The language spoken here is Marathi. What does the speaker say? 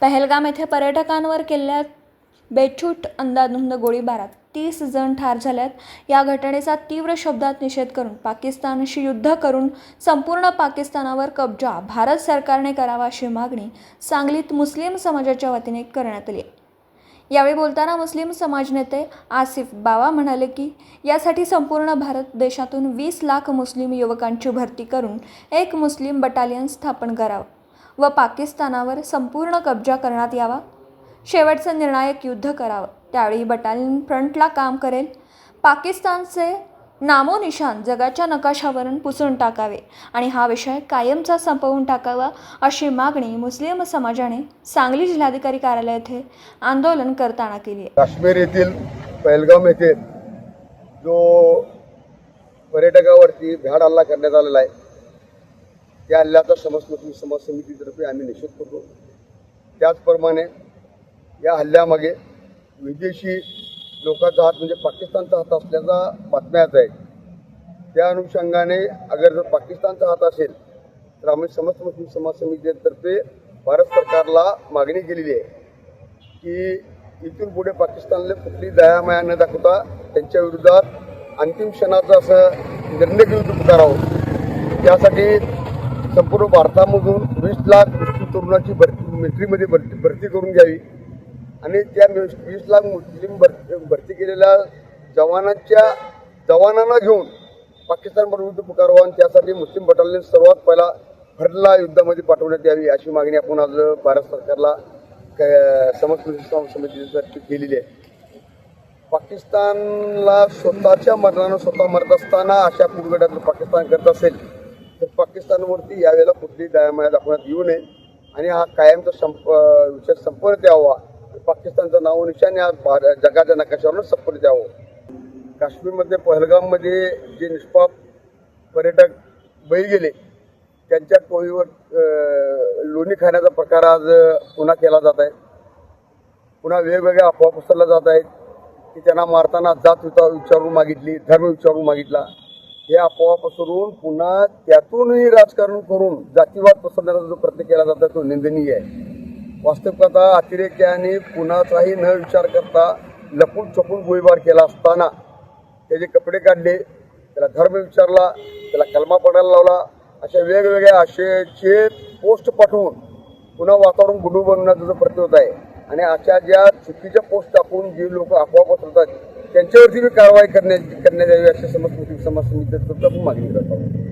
पहलगाम येथे पर्यटकांवर केलेल्या बेछूट अंदाधुंद गोळीबारात. तीस जण ठार झाल्यात. या घटनेचा तीव्र शब्दात निषेध करून पाकिस्तानशी युद्ध करून संपूर्ण पाकिस्तानावर कब्जा भारत सरकारने करावा अशी मागणी सांगलीत मुस्लिम समाजाच्या वतीने करण्यात आली यावेळी बोलताना मुस्लिम समाज नेते आसिफ बावा म्हणाले की यासाठी संपूर्ण भारत देशातून वीस लाख मुस्लिम युवकांची भरती करून एक मुस्लिम बटालियन स्थापन करावं. व पाकिस्तानावर संपूर्ण कब्जा करण्यात यावा. शेवटचं निर्णायक युद्ध करावं. त्यावेळी बटालियन फ्रंटला काम करेल. पाकिस्तानचे नामोनिशान जगाच्या नकाशावरून पुसून टाकावे आणि हा विषय कायमचा संपवून टाकावा अशी मागणी मुस्लिम समाजाने सांगली जिल्हाधिकारी कार्यालय येथे आंदोलन करताना केली काश्मीर येथील पहलगाम येथे जो पर्यटकावरती भ्याड हल्ला करण्यात आलेला आहे त्या हल्ल्याचा समस्मृती समाज समितीतर्फे आम्ही निषेध करतो. त्याचप्रमाणे या हल्ल्यामागे विदेशी लोकांचा हात म्हणजे पाकिस्तानचा हात असल्याचा बातम्या येत आहेत. त्या अनुषंगाने अगर जर पाकिस्तानचा हात असेल तर आम्ही समस्त मुस्लिम समाज समितीतर्फे भारत सरकारला मागणी केलेली आहे की इथून पुढे पाकिस्तानला कुठली दयामाया न दाखवता त्यांच्या विरोधात अंतिम क्षणाचा असं निर्णय घेऊन करावं त्यासाठी संपूर्ण भारतामधून वीस लाख मुस्लिम तरुणाची भरती मिलिटरीमध्ये भरती भरती करून घ्यावी. आणि त्या वीस लाख मुस्लिम भरती भरती केलेल्या जवानांच्या जवानांना घेऊन पाकिस्तान विरुद्ध पुकारवा आणि त्यासाठी मुस्लिम बटालियन सर्वात पहिला फरला युद्धामध्ये पाठवण्यात यावी अशी मागणी आपण आज भारत सरकारला क- समितीसाठी केलेली आहे. पाकिस्तानला स्वतःच्या मरणानं स्वतः मरत असताना अशा कुडगड्यात पाकिस्तान करत असेल पाकिस्तानवरती यावेळेला कुठली दयामाया दाखवण्यात येऊ नये. आणि हा कायमचा संप विषय संपर्क द्यावा पाकिस्तानचं नाव निशाने आज भार- जगाच्या नकाशावरून संपर्क द्यावं काश्मीरमध्ये पहलगाममध्ये जे निष्पाप पर्यटक बळी गेले त्यांच्या टोळीवर लोणी खाण्याचा प्रकार आज पुन्हा केला जात आहे. पुन्हा वेगवेगळ्या अफवा पसरल्या जात आहेत की त्यांना मारताना जात विचारून मागितली धर्म विचारून मागितला. हे आपोआप पसरून पुन्हा त्यातूनही राजकारण करून जातीवाद पसरण्याचा जो प्रयत्न केला जातो तो निंदनीय आहे. वास्तविकता अतिरेक्याने कुणाचाही न विचार करता लपून छपून गोळीबार केला असताना त्याचे कपडे काढले त्याला धर्म विचारला त्याला कलमा पडायला लावला अशा वेगवेगळ्या आशयाचे पोस्ट पाठवून पुन्हा वातावरण गुडू बनवण्याचा जो प्रयत्न होत आहे आणि अशा ज्या चुकीच्या पोस्ट टाकून जे लोक अफवा पसरतात त्यांच्यावरती बी कारवाई करण्यात करण्यात यावी अशा समज समाज समितीतर्फे आपण मागणी करत आहोत.